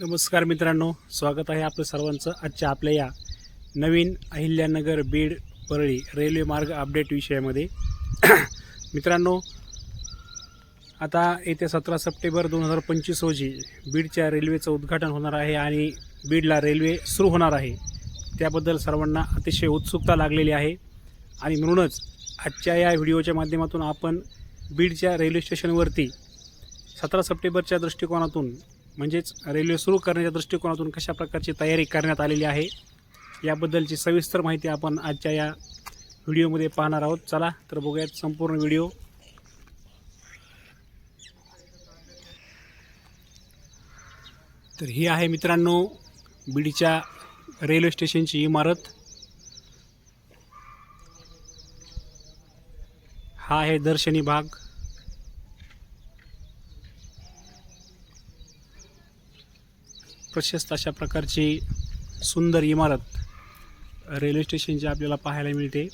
नमस्कार मित्रांनो स्वागत आहे आपलं सर्वांचं आजच्या आपल्या या नवीन अहिल्यानगर बीड परळी रेल्वे मार्ग अपडेट विषयामध्ये. मित्रांनो आता येत्या सतरा सप्टेंबर दोन हजार पंचवीस रोजी बीडच्या रेल्वेचं उद्घाटन होणार आहे आणि बीडला रेल्वे सुरू होणार आहे. त्याबद्दल सर्वांना अतिशय उत्सुकता लागलेली आहे. आणि म्हणूनच आजच्या या व्हिडिओच्या माध्यमातून आपण बीडच्या रेल्वे स्टेशनवरती सतरा सप्टेंबरच्या दृष्टिकोनातून म्हणजेच रेल्वे सुरू करण्याच्या दृष्टिकोनातून कशा प्रकारची तयारी करण्यात आलेली आहे याबद्दलची सविस्तर माहिती आपण आजच्या या व्हिडिओमध्ये पाहणार आहोत. चला तर बघूयात संपूर्ण व्हिडिओ. तर ही आहे मित्रांनो बीडीच्या रेल्वे स्टेशनची इमारत. हा आहे दर्शनी भाग. प्रशस्त अशा प्रकारची सुंदर इमारत रेल्वे स्टेशनची आपल्याला पाहायला मिळते.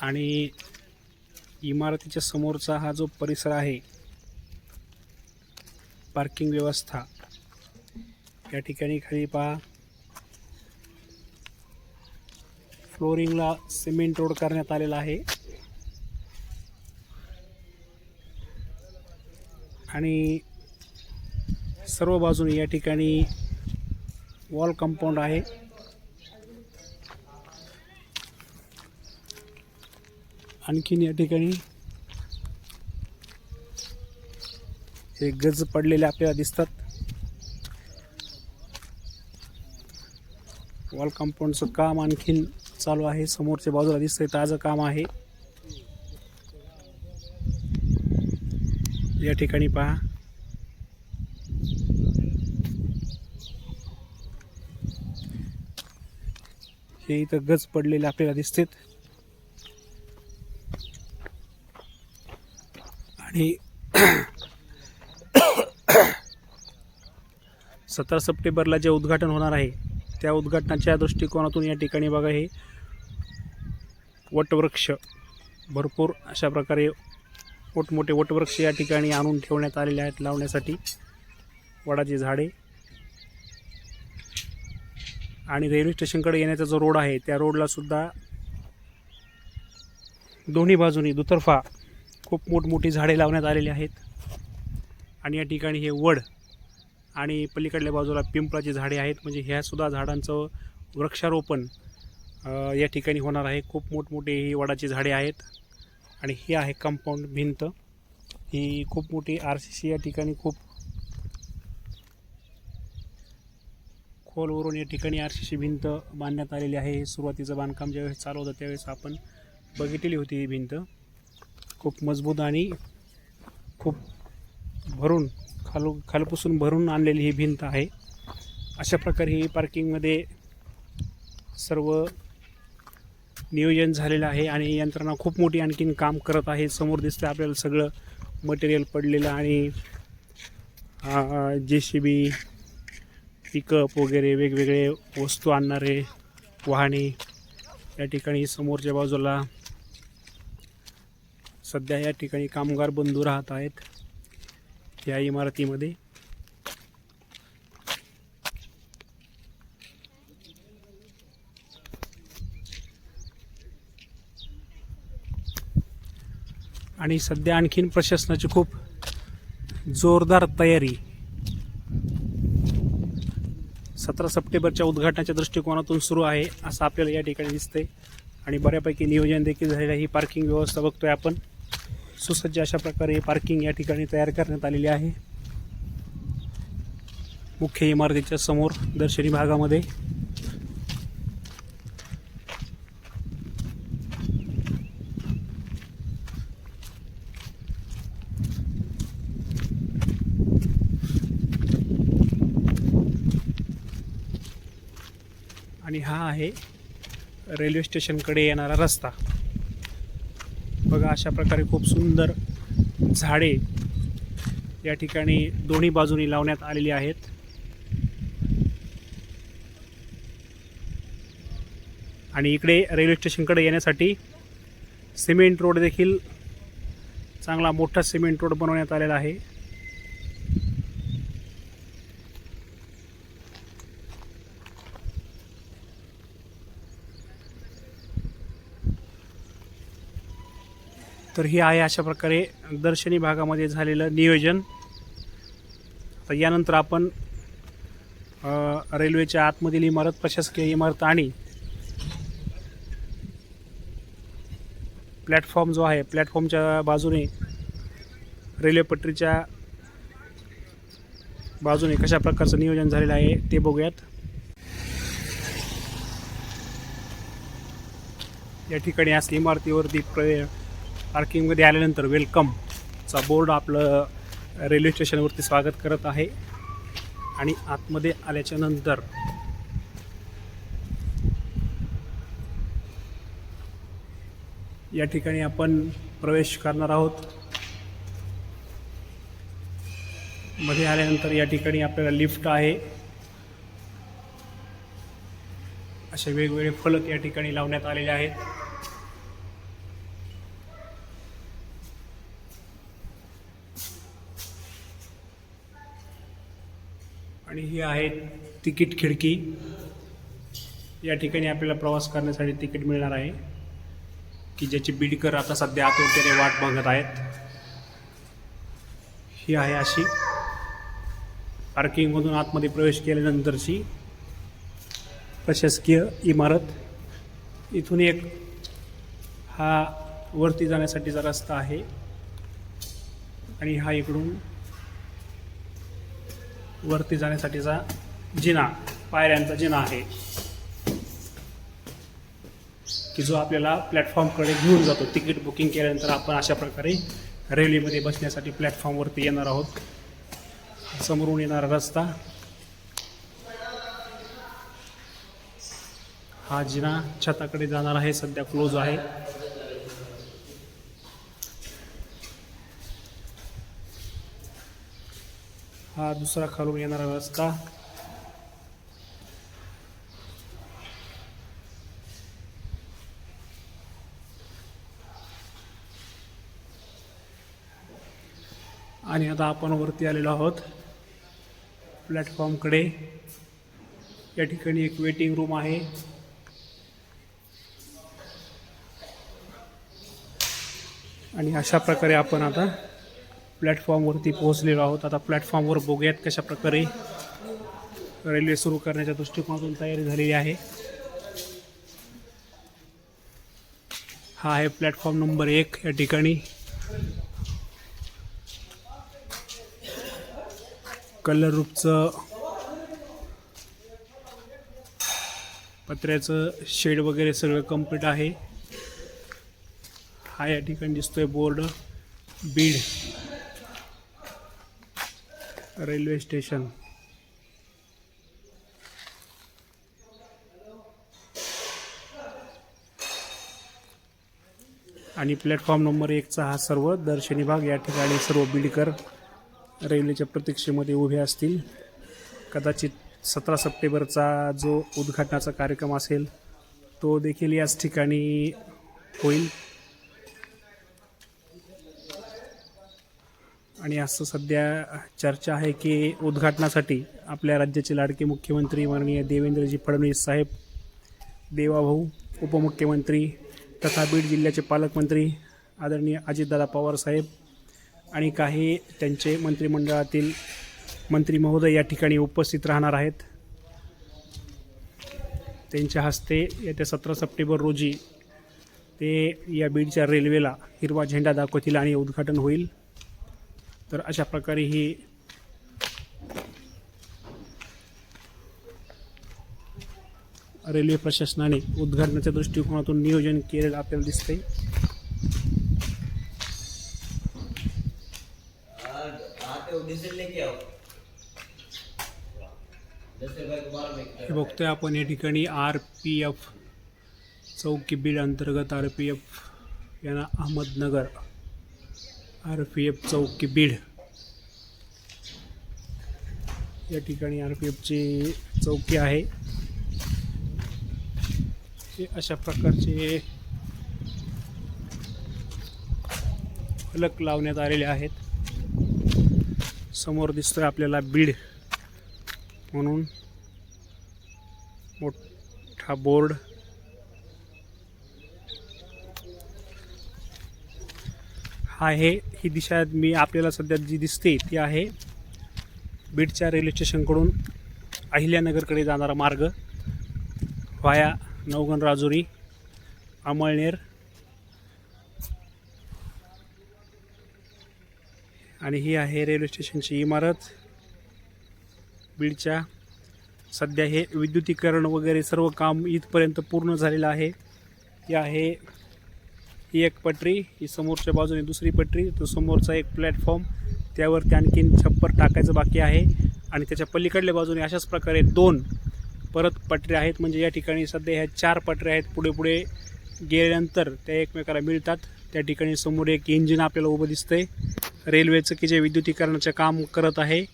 आणि इमारतीच्या समोरचा हा जो परिसर आहे पार्किंग व्यवस्था या ठिकाणी खाली पहा. फ्लोरिंगला सिमेंट रोड करण्यात आलेला आहे. आणि सर्व बाजूने या ठिकाणी वॉल कंपाऊंड आहे. आणखीन या ठिकाणी हे गज पडलेले आपल्याला दिसतात. वॉल कंपाऊंडचं काम आणखीन चालू आहे. समोरच्या बाजूला दिसतंय ताजं काम आहे. या ठिकाणी पहा. हे इथं गज पडलेले आपल्याला दिसतेत. आणि सतरा सप्टेंबरला जे उद्घाटन होणार आहे त्या उद्घाटनाच्या दृष्टिकोनातून या ठिकाणी बघा हे. वटवृक्ष भरपूर अशा प्रकारे मोठमोठे वटवृक्ष या ठिकाणी आणून ठेवण्यात आलेले आहेत लावण्यासाठी. वडाची झाडे. आणि रेल्वे स्टेशनकडे येण्याचा जो रोड आहे त्या रोडला सुद्धा दोन्ही बाजूनी दुतर्फा खूप मोठमोठी झाडे लावण्यात आलेली आहेत. आणि या ठिकाणी हे वड आणि पलीकडल्या बाजूला पिंपळाची झाडे आहेत. म्हणजे ह्यासुद्धा झाडांचं वृक्षारोपण या ठिकाणी होणार आहे. खूप मोठमोठी ही वडाची झाडे आहेत. आणि ही आहे कंपाऊंड भिंत. ही खूप मोठी आर सी सी या ठिकाणी खूप खोलवरून या ठिकाणी आर सी सी भिंत बांधण्यात आलेली आहे. सुरुवातीचं बांधकाम ज्यावेळेस चालू होतं त्यावेळेस आपण बघितलेली होती ही भिंत. खूप मजबूत आणि खूप भरून खालू खालपासून भरून आणलेली ही भिंत आहे. अशा प्रकारे ही पार्किंगमध्ये सर्व नियोजन झालेलं आहे आणि यंत्रणा खूप मोठी आणखीन काम करत आहे. समोर दिसतं आपल्याला सगळं मटेरियल पडलेलं आणि जे सी बी पिकअप वगैरे वेगवेगळे वस्तू आणणारे वाहने या ठिकाणी समोरच्या बाजूला सध्या या ठिकाणी कामगार बंधू राहत आहेत या इमारतीमध्ये. आणि सध्या आणखीन प्रशासनाची खूप जोरदार तयारी. सतरा सप्टेंबरच्या उद्घाटनाच्या दृष्टिकोनातून सुरू आहे असं आपल्याला या ठिकाणी दिसतंय. आणि बऱ्यापैकी नियोजन देखील झालेलं आहे. ही पार्किंग व्यवस्था बघतोय आपण. सुसज्ज अशा प्रकारे पार्किंग या ठिकाणी तयार करण्यात आलेली आहे. मुख्य इमारतीच्या समोर दर्शनी भागामध्ये आणि हा आहे. रेल्वे स्टेशनकडे येणारा रस्ता. बघा अशा प्रकारे खूप सुंदर झाडे या ठिकाणी दोन्ही बाजूनी लावण्यात आलेली आहेत. आणि इकडे रेल्वे स्टेशनकडे येण्यासाठी सिमेंट रोड देखील चांगला मोठा सिमेंट रोड बनवण्यात आलेला आहे. तर ही आहे अशा प्रकारे दर्शनी भागामध्ये झालेलं नियोजन. तर यानंतर आपण रेल्वेच्या आतमधील इमारत प्रशासकीय इमारत आणि प्लॅटफॉर्म जो आहे प्लॅटफॉर्मच्या बाजूने रेल्वे पटरीच्या बाजूने कशा प्रकारचं नियोजन झालेलं आहे ते बघूयात. या ठिकाणी असली इमारतीवरती प्र पार्किंगमध्ये आल्यानंतर वेलकमचा बोर्ड आपलं रेल्वे स्टेशनवरती स्वागत करत आहे. आणि आतमध्ये आल्याच्यानंतर या ठिकाणी आपण प्रवेश करणार आहोत. मध्ये आल्यानंतर या ठिकाणी आपल्याला लिफ्ट आहे. असे वेगवेगळे फलक या ठिकाणी लावण्यात आलेले आहेत. आणि ही आहे तिकीट खिडकी. या ठिकाणी आपल्याला प्रवास करण्यासाठी तिकीट मिळणार आहे की ज्याची बीडकर आता सध्या आतुरतेने वाट बघत आहेत. ही आहे अशी पार्किंगमधून आतमध्ये प्रवेश केल्यानंतरची प्रशासकीय इमारत. इथून एक हा वरती जाण्यासाठीचा रस्ता आहे आणि हा इकडून वरती जाण्यासाठीचा जिना पायऱ्यांचा जिना आहे. की जो आपल्याला प्लॅटफॉर्मकडे घेऊन जातो. तिकीट बुकिंग केल्यानंतर आपण अशा प्रकारे रेल्वेमध्ये बसण्यासाठी प्लॅटफॉर्मवरती येणार आहोत. समोरून येणारा रस्ता. हा जिना छताकडे जाणार आहे. सध्या क्लोज आहे. हा दुसरा खालून येणारा रस्ता आणि आता आपण वरती आलेलो आहोत. प्लॅटफॉर्मकडे या ठिकाणी एक वेटिंग रूम आहे. आणि अशा प्रकारे आपण आता प्लॅटफॉर्मवरती पोहोचलेलो आहोत. आता प्लॅटफॉर्मवर बघूयात कशा प्रकारे रेल्वे सुरू करण्याच्या दृष्टिकोनातून तयारी झालेली आहे. हा आहे प्लॅटफॉर्म नंबर एक या ठिकाणी. कलर रूपचं पत्र्याचं शेड वगैरे सगळं कंप्लीट आहे. हा या ठिकाणी दिसतोय बोर्ड. बीड. Railway station. आणि प्लॅटफॉर्म नंबर एकचा हा सर्व दर्शनी भाग या ठिकाणी सर्व बीडकर रेल्वेच्या प्रतीक्षेमध्ये उभे असतील. कदाचित सतरा सप्टेंबरचा जो उद्घाटनाचा कार्यक्रम असेल तो देखील याच ठिकाणी होईल. आणि असं सध्या चर्चा आहे की उद्घाटनासाठी आपल्या राज्याचे लाडके मुख्यमंत्री माननीय देवेंद्रजी फडणवीस साहेब देवाभाऊ उपमुख्यमंत्री तथा बीड जिल्ह्याचे पालकमंत्री आदरणीय अजितदादा पवार साहेब आणि काही त्यांचे मंत्रिमंडळातील मंत्री महोदय या ठिकाणी उपस्थित राहणार आहेत. त्यांच्या हस्ते येत्या सतरा सप्टेंबर रोजी ते या बीडच्या रेल्वेला हिरवा झेंडा दाखवतील आणि उद्घाटन होईल. तर अशा प्रकारे ही रेल्वे प्रशासनाने उद्घाटनाच्या दृष्टिकोनातून नियोजन केलेलं आपल्याला दिसतंय. हे बघतोय आपण या ठिकाणी आर पी एफ चौकी बीड अंतर्गत आर पी एफ यांना अहमदनगर आर पी एफ चौकी बीड. या ठिकाणी आर पी एफची चौकी आहे. हे अशा प्रकारचे फलक लावण्यात आलेले आहेत. समोर दिसतोय आपल्याला बीड म्हणून मोठा बोर्ड. आहे ही दिशा मी आपल्याला सध्या जी दिसते ती आहे बीडच्या रेल्वे स्टेशनकडून अहिल्यानगरकडे जाणारा मार्ग वाया नवगण राजुरी अमळनेर आणि ही आहे रेल्वे स्टेशनची इमारत. बीडच्या सध्या हे विद्युतीकरण वगैरे सर्व काम इथपर्यंत पूर्ण झालेलं आहे. ही आहे ही एक पटरी ही समोरच्या बाजूने दुसरी पटरी तो समोरचा एक प्लॅटफॉर्म त्यावरती आणखीन छप्पर टाकायचं बाकी आहे. आणि त्याच्या पलीकडल्या बाजूने अशाच प्रकारे दोन परत पटऱ्या आहेत. म्हणजे या ठिकाणी सध्या ह्या चार पटऱ्या आहेत. पुढे पुढे गेल्यानंतर त्या एकमेकाला मिळतात. त्या ठिकाणी समोर एक इंजिन आपल्याला उभं दिसतंय. रेल्वेचं की जे विद्युतीकरणाचं काम करत आहे.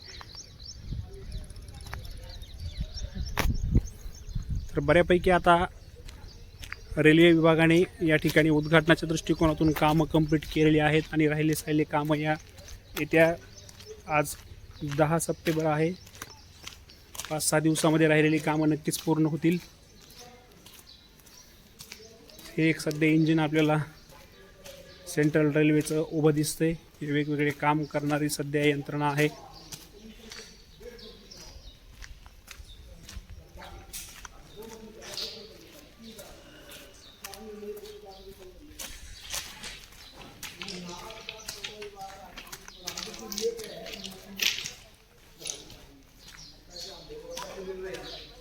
तर बऱ्यापैकी आता रेल्वे विभागाने या ठिकाणी उद्घाटनाच्या दृष्टिकोनातून कामं कंप्लीट केलेली आहेत आणि राहिले साहिले कामं या येत्या आज दहा सप्टेंबर आहे. पाच सहा दिवसामध्ये राहिलेली कामं नक्कीच पूर्ण होतील. हे एक सध्या इंजिन आपल्याला सेंट्रल रेल्वेचं उभं दिसतंय. हे वेगवेगळे काम करणारी सध्या यंत्रणा आहे.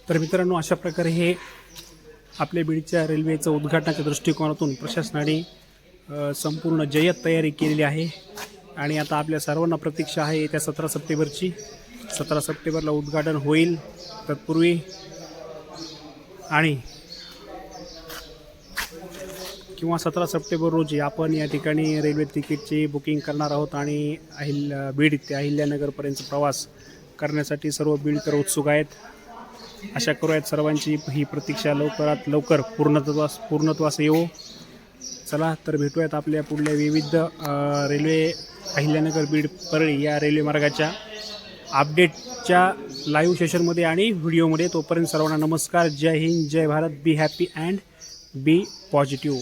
तर मित्रांनो अशा प्रकारे हे आपल्या बीडच्या रेल्वेचं उद्घाटनाच्या दृष्टिकोनातून प्रशासनाने संपूर्ण जय्यत तयारी केलेली आहे. आणि आता आपल्या सर्वांना प्रतीक्षा आहे येत्या सतरा सप्टेंबरची. सतरा सप्टेंबरला उद्घाटन होईल तत्पूर्वी. आणि किंवा सतरा सप्टेंबर रोजी आपण या ठिकाणी रेल्वे तिकीटची बुकिंग करणार आहोत आणि अहिल्या बीड ते अहिल्यानगरपर्यंत प्रवास करण्यासाठी सर्व बीडकर उत्सुक आहेत. आशा करूयात सर्वांची ही प्रतीक्षा लवकरात लवकर पूर्णत्वास पूर्णत्वास येऊ चला तर भेटूयात आपल्या पुढल्या विविध रेल्वे अहिल्यानगर बीड परळी या रेल्वे मार्गाच्या अपडेटच्या लाईव्ह सेशनमध्ये आणि व्हिडिओमध्ये तोपर्यंत सर्वांना नमस्कार. जय हिंद जय Bharat. Be happy and be positive